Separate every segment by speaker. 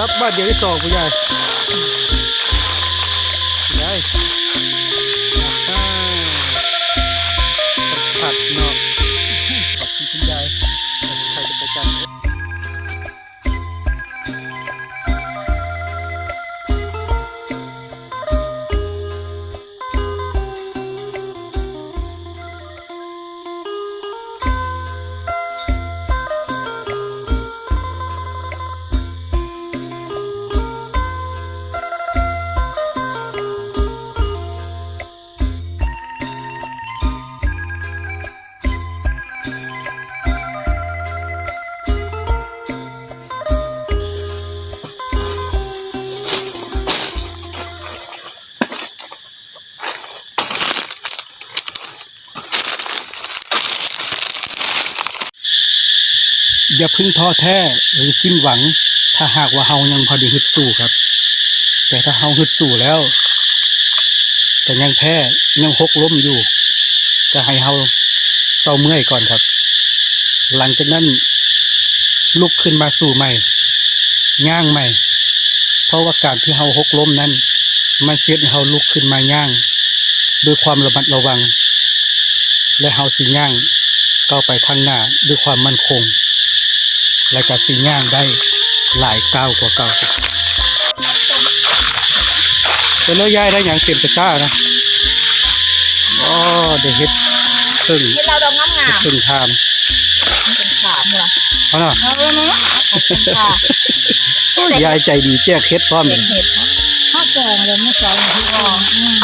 Speaker 1: ปั๊บบ้านเดียวที่สองผู้ใหญ่ใหญ่ อย่าพึ่งท้อแท้หรือสิ้นหวัง ถ้าหากว่าเฮายังพอดีฮึดสู้ครับ แต่ถ้าเฮาฮึดสู้แล้ว แต่ยังแพ้ยังหกล้มอยู่ก็ให้เฮาเศร้าเมื่อยก่อนครับ หลังจากนั้นลุกขึ้นมาสู่ใหม่ย่างใหม่ เพราะว่าการที่เฮาหกล้มนั้น มันเสียให้เฮาลุกขึ้นมาย่าง ด้วยความระมัดระวัง และเฮาสิย่างก้าวไปข้างหน้าด้วยความมั่นคง และก็สิย่างได้หลายก้าวกว่าเก่าเป็นแล้วยายได้อย่างเต็มตะกร้านะอ๋อได้เฮ็ดครึ่ง
Speaker 2: เห็นเราดอกงามงาม
Speaker 1: ครึ่งทาม
Speaker 2: เป็นขาเหรอ
Speaker 1: เอาเนาะ
Speaker 2: เอาเลยนะขอบคุณค่ะ
Speaker 1: โอ้ยยายใจดีแจกเฮ็ดพร้อม
Speaker 2: เป็
Speaker 1: เลย
Speaker 2: นเห็ดนะ
Speaker 3: ข้าวแกงเลยไม่ใส่ที่
Speaker 2: อ๋อ
Speaker 3: อ่อน
Speaker 2: อืม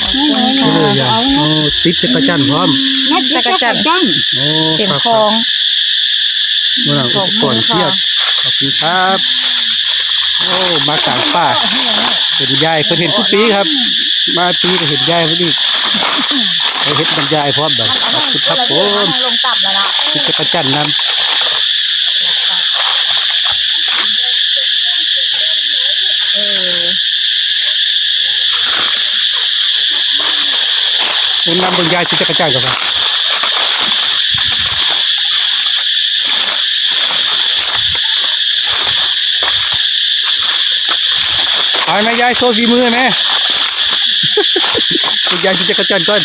Speaker 2: ขอบ
Speaker 3: นี่
Speaker 2: คุณ
Speaker 3: เลย
Speaker 2: ค่ะ
Speaker 1: นี่เลยยายโอ้ติดจักรจันทร์พร้อม
Speaker 3: นัดจักรจันทร์
Speaker 1: โอ้
Speaker 2: เต็ม
Speaker 1: ครับ
Speaker 2: คลอง
Speaker 1: เมื่ออุปกรณ์เที่ยบขอบคุณครับ โอ้มากลางป่าเห็นยายเพิ่นเห็นทุกปีครับ มาปีก็เห็นยายเพิ่นอีกไปเฮ็ดบรรยายพร้อมแบบขอบคุณครับผม
Speaker 2: ลงต่ำแล้วนะ
Speaker 1: ติดจักรจันนั้น
Speaker 2: เออ
Speaker 1: แนะนำบิ่งยายติดจักระจันทร์กับว่า เอาไหมยายโชว์ฝีมือไหมคุณยายติจักรจันก่อน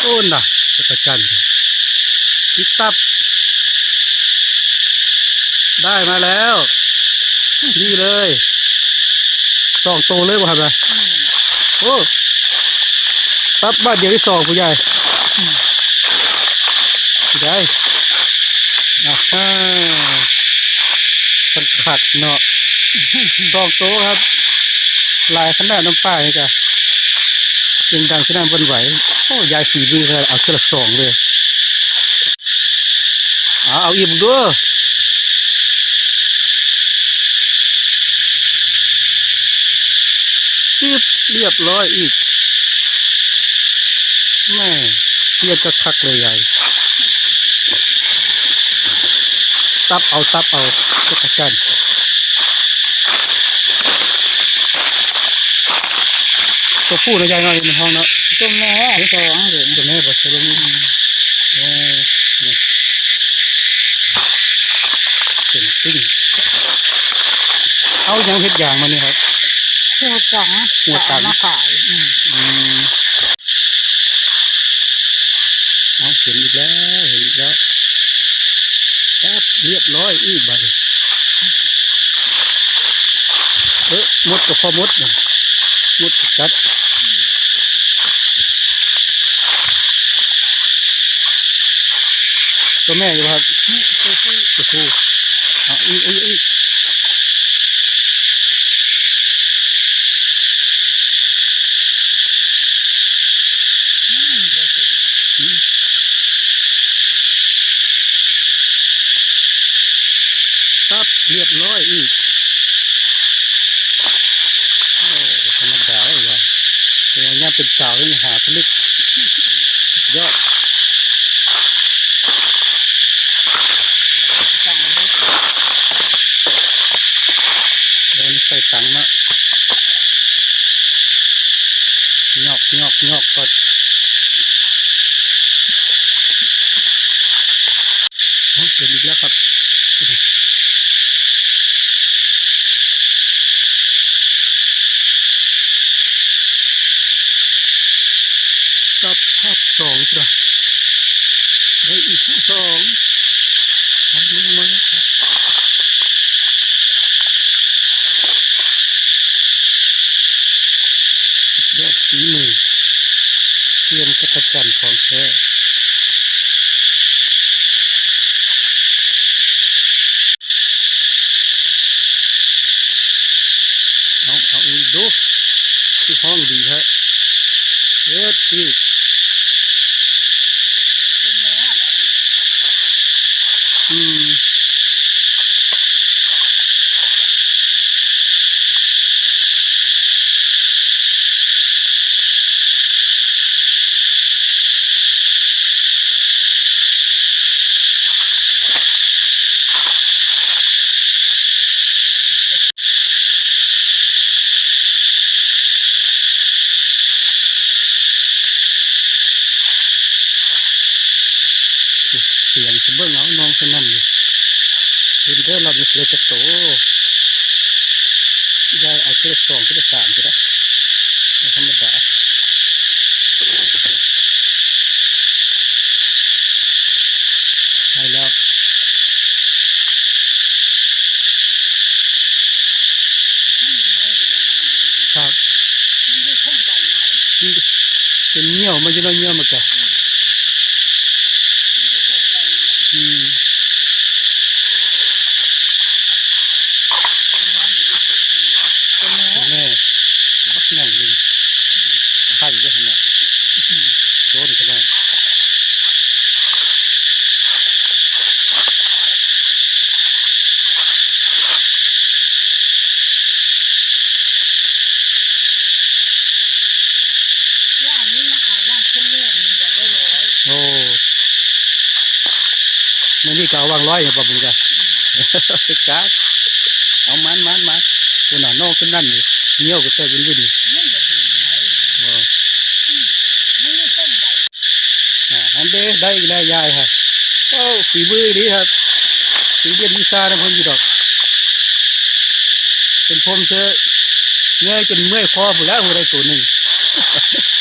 Speaker 1: โอ้น่ะจักรจันทร์ติดตับ ได้มาแล้ว นี่เลยสองโตเลยบ่ครับนะโอ้ปั๊บบ้านเดียวที่สองผู้ใหญ่ ผู้ใหญ่อ่าฮะสังขัดเนาะสองโตครับ ลายขนาดน้ำป้านี่จ้ะเสียงดังขนาดวันไหวโอ้ยายสีมือเลยเอาเชือกสองเลยเอาเอาอิ่มด้วยตึ๊บเรียบร้อยอีกแม่ เรียบจะคักเลยใหญ่ตับเอาตับเอาจักรจันทร์ตัวผู้นะยายน้อยอยู่ในห้องเนาะ
Speaker 3: ตัวแม่สองเหรียญ
Speaker 1: ตัวแม่บอกจะลงโอ้เนี่ยเต็มติ้งเอายังเห็ดอย่างมาเนี่ยครับ
Speaker 3: หัวจัง
Speaker 1: หัวจัง
Speaker 3: มาขายอืม
Speaker 1: อืม เอาเห็นอีกแล้วเห็นอีกแล้วแป๊บเรียบร้อยอีกบัดนี้เออมดกับพ่อมดน่ะมดกัดตัวแม่อยู่ครับ
Speaker 3: ตัวผู้
Speaker 1: ตัวผู้เอาอีกอีกอี เรียบร้อยอีกโอ้ธรรมดาเลยเป็นอย่างนี้เป็นสาวนี่หาผลึกยอด
Speaker 3: จังเลย
Speaker 1: เดินใส่ตังค์นะหยอกงอกงอกก่อนโอ้เกิดอีกแล้วครับกับภาพ สองจ้ะได้อีกสองเอาลงมาแล้วยอดฝีมือเซียนกระจันของแท้เอาเอาอีกดูคือห้องดีแท้เอ็ดอีก
Speaker 2: เป็นแม่แล้ว
Speaker 1: อืมเสียงจะเบิ่งเอาน้องคนนั้นอยู่เห็นเด้อเรามีเสือจะโต ยายเอาเชือกสองเชือกสามก็ได้ไม่ธรรมดาใช่แล้วครับ
Speaker 2: มันอยู่ข้างใบไม้
Speaker 1: นี่เป็นเงี้ยวมันจะน้อยเงี้ยวมากะ
Speaker 2: มันอยู่ข้างใบไม้
Speaker 1: อืม
Speaker 2: เป็นแม่อยู่ที่สุดเป็นแม่
Speaker 1: แม่บักใหญ่เลยไข่ด้วยขนาดโดนขนาด
Speaker 2: ย่านี่มาเอาล่างเครื่องเรื่องนี่อย่าได้ร้อย
Speaker 1: โอ้ มันนี่ก็เอาวางร้อยอย่างปะบุญกะการ์ดเอามันมันมันคุณน่ะนอกขึ้นนั่นเลยเงี้ยวก็เตะเป็นอยู่ดิ
Speaker 2: ไม่จะถึงไหน
Speaker 1: โอ้
Speaker 2: ไม่ได้ต้มใบ
Speaker 1: อ่าอันเด้ได้อีกแล้วยายครับโอ้ฝีมือดีครับฝีเรียนวิชานะเพิ่นอยู่ดอก เป็นผมเชอะเงยจนเมื่อยคอผู้แล้วผู้ใดตัวหนึ่ง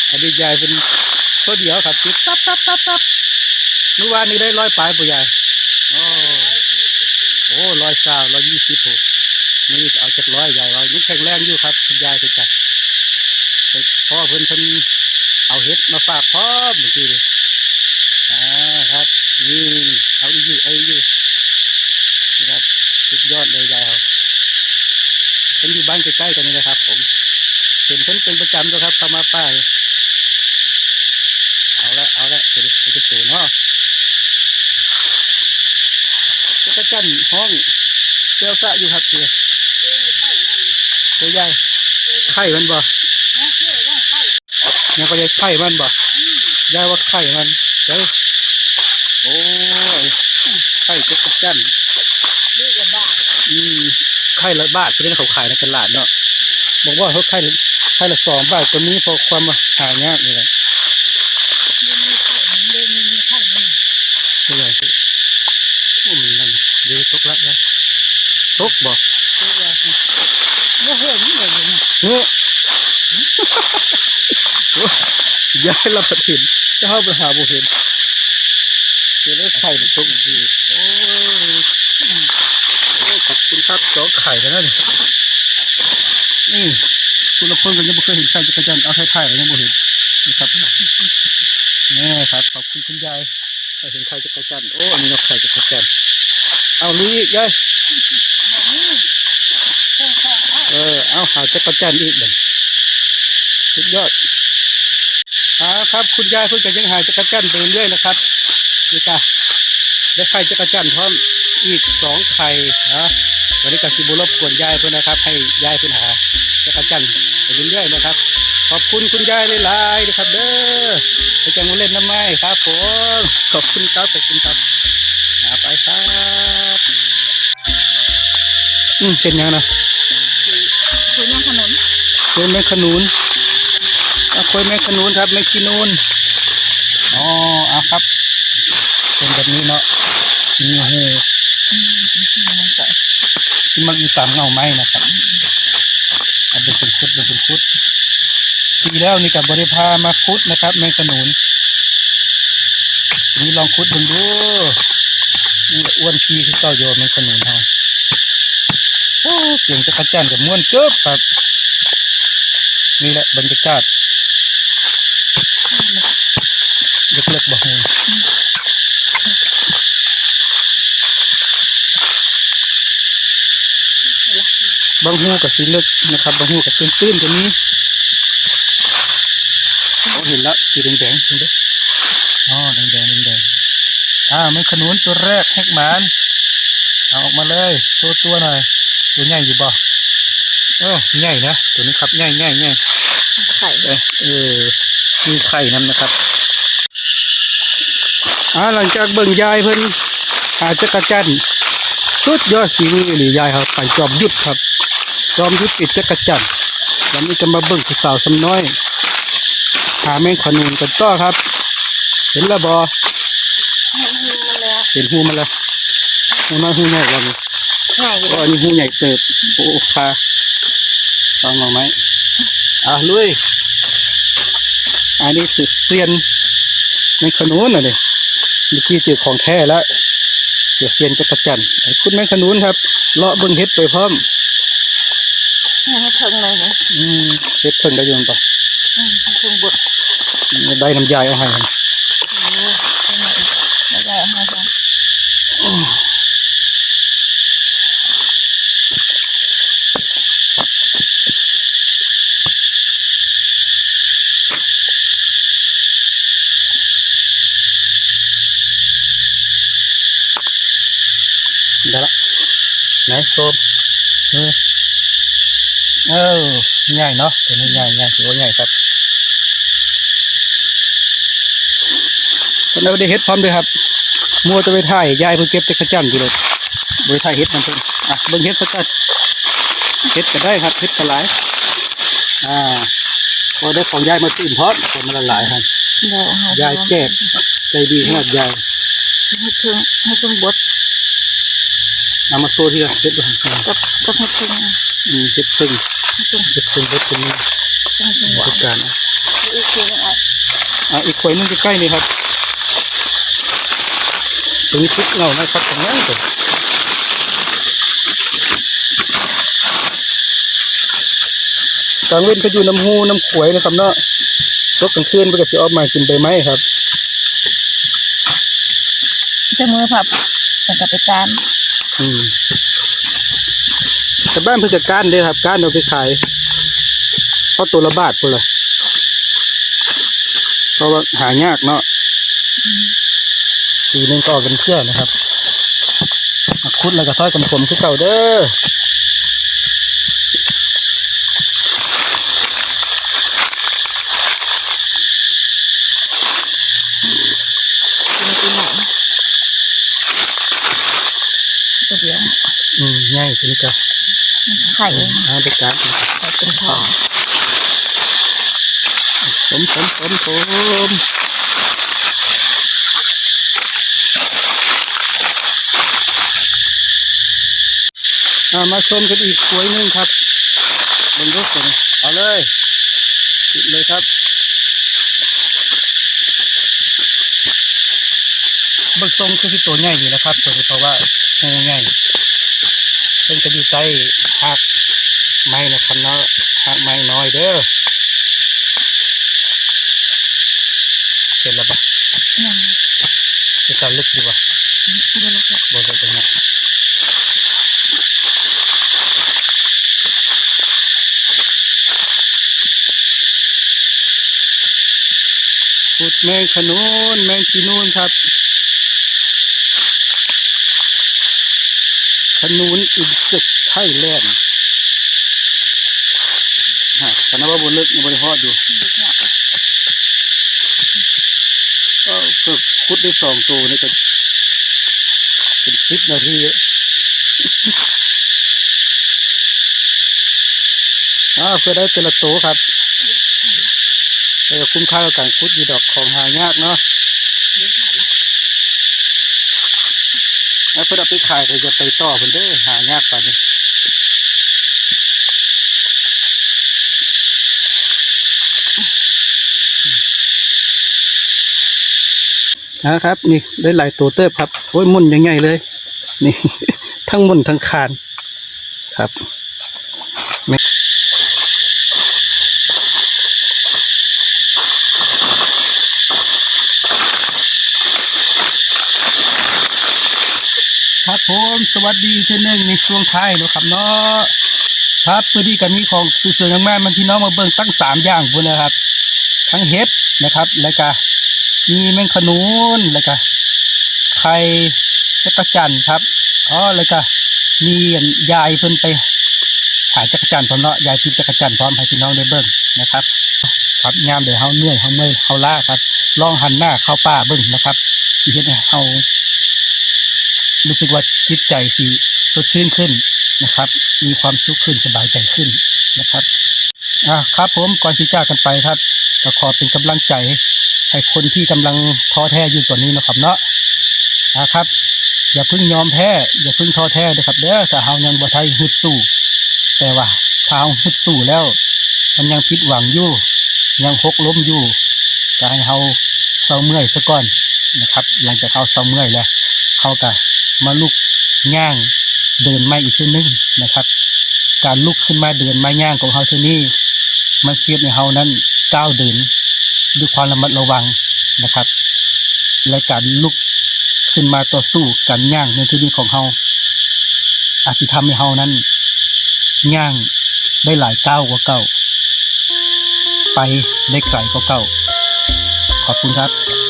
Speaker 1: อันนี้ยายเป็นตัวเดียวครับจิบตับตับตับตับเมื่อวานนี้ได้ร้อยปลายผู้ยาย โอ้โอ้ร้อยสาวร้อยยี่สิบหกนี่เอาจากร้อยยายว่ายังแข็งแรงอยู่ครับคุณยายเป็นจ้ะไปพ่อเพิ่นเพิ่นเอาเห็ดมาฝากพ่อมเมื่อกี้เลยอ่าครับนี่เอาอีกอยู่เอาอีกอยู่นะครับสุดยอดเลยยายเอาเป็นอยู่บ้านใกล้ๆกันนี่นะครับ ผมเห็นเพิ่นเป็นประจำด้วยครับเข้ามาป้ายเอาละเอาละเดี๋ยวไปจะสูนเนาะ จักรจันห้องเจ้าสะอยู่ครับเพื่อ
Speaker 2: เอ้ยไข่นั่น
Speaker 1: เจ้ายายไข่มันบ่
Speaker 2: เชื่อว่าไข่
Speaker 1: ยังก็ยายไข่มันบ่ยายว่าไข่มันเจ้ยโอ้ยไข่จักรจันทร์
Speaker 2: ดีกว่าบ้า
Speaker 1: อืมไข่ละบาทที่นี่เขาขายในตลาดเนาะบอกว่าเขาไข่ไข่ละสองบาทตัวนี้พราะความหายากนี่แหละ
Speaker 2: เดี๋ยวมีไข่ยวมีมีไข่หนึ่ง
Speaker 1: เจ้ายายโอ้มันนั่นเดี๋ยวตกละยาย ตกบ่
Speaker 2: ตัวบ่เห็นเลยอยู่นะ
Speaker 1: เฮ้ยยายเราเห็นจะเข้าไปหาบุเห็นเดี๋ยวได้ไข่มันตกอีกทีโอ้ยโอ้ขอบคุณครับสองไข่แล้วนะนี่นี่คุณละคนก็ยังไม่เคยเห็นไข่จักรจันทร์เอาไข่ไข่แล้วยังไม่เห็นนะครับนี่ครับขอบคุณคุณยายได้เห็นไข่จักรจันทร์โอ้อันนี้เราไข่จักรจันทร์เอาลุยอีกยาย
Speaker 2: นี่แค่แค่ไข่
Speaker 1: เออ เอาหาจักรจันอีกเด่นสุดยอดอ่าครับ คุณยายเพิ่งจะยังหาจักรจันไปเรื่อยนะครับนี่จ้ะได้ไข่จักรจันทร์พร้อมอีกสองไข่นะวันนี้กสิบุรบกวนยายเพื่อนนะครับ ให้ยายเพื่อนหาจักรจันไปเรื่อยๆนะครับ ขอบคุณคุณยายหลายๆนะครับ เด้อไปจังมาเล่นน้ำไม้ครับผมขอบคุณครับขอบคุณครับหาไปครับ อืมเป็นยังนะ
Speaker 2: คือยังขนม
Speaker 1: เป็นแมงขนุนเอาควยแมงขนุนครับแมงขีนูนอ๋ออะครับ เป็นแบบนี้เนาะมีหู
Speaker 3: มันก็
Speaker 1: ที่มันอยู่ตามเงาไม้นะครับอันเป็นเป็นคุดเป็นเป็นคุดปีแล้วนี่กับบริพามาคุดนะครับแมงขนุนทีนี้ลองคุดดูดูนี่อ้วนพีคือเก้าโยมแมงขนุนเฮา โอ้เสียงจะกระจันกับม้วนเจิบครับ นี่แหละบรรยากาศเล็กๆบ่ฮูบางหูกับสีเลึกนะครับบางหูกับตื้นๆตัวนี้โอ้เห็นแล้วสีแดงๆเห็นไหมอ๋อแดงๆแดงๆอ่ามันขนุนตัวแรกแฮกมานเอาออกมาเลยโชว์ตัวหน่อย ตัวใหญ่อยู่บ่เออใหญ่นะตัวนี้ครับใหญ่ใหญ่ใหญ่
Speaker 3: ไข่
Speaker 1: เออเออมีไข่นำนะครับอ่าหลังจากเบิ่งยายเพิ่นหาจักรจันทร์สุดยอดฝีมือหรือยายครับไปจอมยุทธครับ จอมยุทธปิดจักรจันทร์วันนี้จะมาเบิ่งผู้สาวสำน้อยหาแมงขนุนกันต่อครับ เห็นแล้วบอ
Speaker 3: ให้หูมันแล้ว
Speaker 1: เห็นหูมันแล้วหูน้อยหูใหญ่แล้วนี่
Speaker 3: ง่ายอยู่
Speaker 1: โอ้อันนี้หูใหญ่เติบโอ้คาฟังเอาไหมอะลุยอันนี้สุดเซียนแมงขนุนน่ะเลยเมื่อกี้เจอของแท้แล้วเจอเซียนจักรจันทร์ไอ้คุณแมงขนุนครับเลาะเบิ่งเฮ็ดไปพร้อม
Speaker 3: ให้เทิงเลยเนี่ย
Speaker 1: อืมเฮ็ดเพิ่งได้อยังต่อ
Speaker 3: อืมให้เทิงบด
Speaker 1: ได้น้ำยายเอาให้ครับ
Speaker 3: โอ้ให้มาอีกไม่ได้เอาให้ค่ะ
Speaker 1: ได้ละไหน โชมเออเออใหญ่เนาะตัวนี้ใหญ่ใหญ่ถือว่าใหญ่ครับตอนนี้ได้เฮ็ดพร้อมด้วยครับ มัวจะไปถ่ายยายเพิ่งเก็บจักรจันทร์อยู่เลยบไปถ่ายเฮ็ดมันเพิ่งอะเบิ่งเฮ็ดสักกันเฮ็ดก็ได้ครับเฮ็ดก็หลายอ่าพอได้ของยายมาตื่นพร้อมคนมันละหลายครับ
Speaker 3: เดี๋ยวเอาให้
Speaker 1: ยายแก้ใจดีขนาดยาย
Speaker 3: ให้เทิงให้เทิงบด
Speaker 1: เอามาโซ่ที่ละเฮ็ดด้วยกัน
Speaker 3: กับกับให้เทิง
Speaker 1: อืมเฮ็ดเพิ่ง
Speaker 3: ให้เทิง
Speaker 1: เฮ็ดเพิ่งเฮ็ดเป็น
Speaker 3: ให้เทิงหวา
Speaker 1: จั
Speaker 3: น
Speaker 1: ดการนะ
Speaker 3: อีกทีนึงอะ
Speaker 1: อะอีกขวดนึงใกล้ๆนี่ครับตรงนี้ทุกเงานะครับตรงนั้นก่อนกลางเว้นก็อยู่น้ำหูน้ำขวยนะครับเนาะตกกลางคืนไปก็สิออกมากินใบไม้ครับ
Speaker 3: จะมือผับแต่กับไปการ
Speaker 1: อืมแต่บ้านเพื่อจะก้านเด้ครับก้านเอาไปขายเพราะตัวละบาทพุ่นละเพราะว่าหายากเนาะปีนึงก็ออกกันเชื่อนะครับคุดแล้วก็ทอยกันผมคือเก่าเด้อ
Speaker 3: กินปีไหนตัวเดียว
Speaker 1: อืมง่ายตัวนี้ก็
Speaker 3: ไข่
Speaker 1: เอาไปการ
Speaker 3: ไข่เป็นทอง
Speaker 1: ผมผมผมผมอ่ามาชมกันอีกสวยหนึงครับบนรถกันเอาเลยติดเลยครับเบิกทรงคือที่ตัวใหญ่อยู่นะครับตัวนี้เพราะว่างูใหญ่ ซึ่งจะอยู่ใต้หักไม้นะครับเนาะหักไม้น้อยเด้อเสร็จแล้วปะ
Speaker 3: ยัง
Speaker 1: จะตาลึกอยู่ปะ
Speaker 3: บนรถ
Speaker 1: บนตรงนี้ขุดแมงขนุนแมงขีนูนครับ ขนุนอินสึกไทยแลนด์ฮะแต่นับว่าบนลึกยังบริหอดอยู่ก็ฝึกคุดได้สองตัวนี่ก็เป็นสิบนาทีอะอ่าเพื่อได้แต่ละตัวครับแต่คุ้มค่ากับการคุดอยู่ดอกของหายากเนาะ แล้วเพื่อเอาไปขายก็จะไปต่อเพิ่นเด้อหายากปานนี้นะครับ นี่ได้หลายตัวเติบครับโอ้ยมุ่นยังไงเลย นี่ ทั้งมุ่นทั้งคานครับ ครับผมสวัสดีเช่นนึงในช่วงท้ายนะครับเนาะครับเพื่อที่กันมีของสวยๆงามๆมันพี่น้องมาเบิ่งตั้งสามอย่างพุ่นนะครับ ทั้งเห็ดนะครับ แล้วก็มีแมงขนุนแล้วก็ไข่จักรจันครับอ๋อแล้วก็มีอันยายเพิ่นไปหาจักรจันพร้อมเนาะยายพิมจักรจันพร้อมให้พี่น้องได้เบิ่งนะครับครับยามเดี๋ยวเฮาเหนื่อยเฮาเมื่อยเฮาล้าครับ ลองหันหน้าเข้าป่าเบิ่งนะครับที่เฮ็ดเฮา รู้สึกว่าจิตใจสิสดชื่นขึ้นนะครับ มีความสุขขึ้นสบายใจขึ้นนะครับอ่าครับผมก่อนที่จากกันไปครับก็ขอเป็นกำลังใจให้คนที่กำลังท้อแท้อยู่ตอนนี้นะครับเนาะนะครับ อย่าเพิ่งยอมแพ้อย่าเพิ่งท้อแท้นะครับเด้อถ้าเฮายังบ่ทันฮึดสู้ แต่ว่าถ้าเฮาฮึดสู้แล้ว มันยังผิดหวังอยู่ ยังหกล้มอยู่ก็ให้เฮาเศร้าเมื่อยซะก่อนนะครับ หลังจากเขาเศร้าเมื่อยแล้วเขาก็ มาลุกย่างเดินมาอีกทีนึงนะครับ การลุกขึ้นมาเดินมาย่างของเขาทีนี้มันเทียบในเฮานั้นก้าวเดินด้วยความระมัดระวังนะครับ และการลุกขึ้นมาต่อสู้การย่างในที่นี้ของเฮาอาจจะทำให้เฮานั้นย่างได้หลายก้าวกว่าเก่า ไปได้ไกลกว่าเก่า ขอบคุณครับ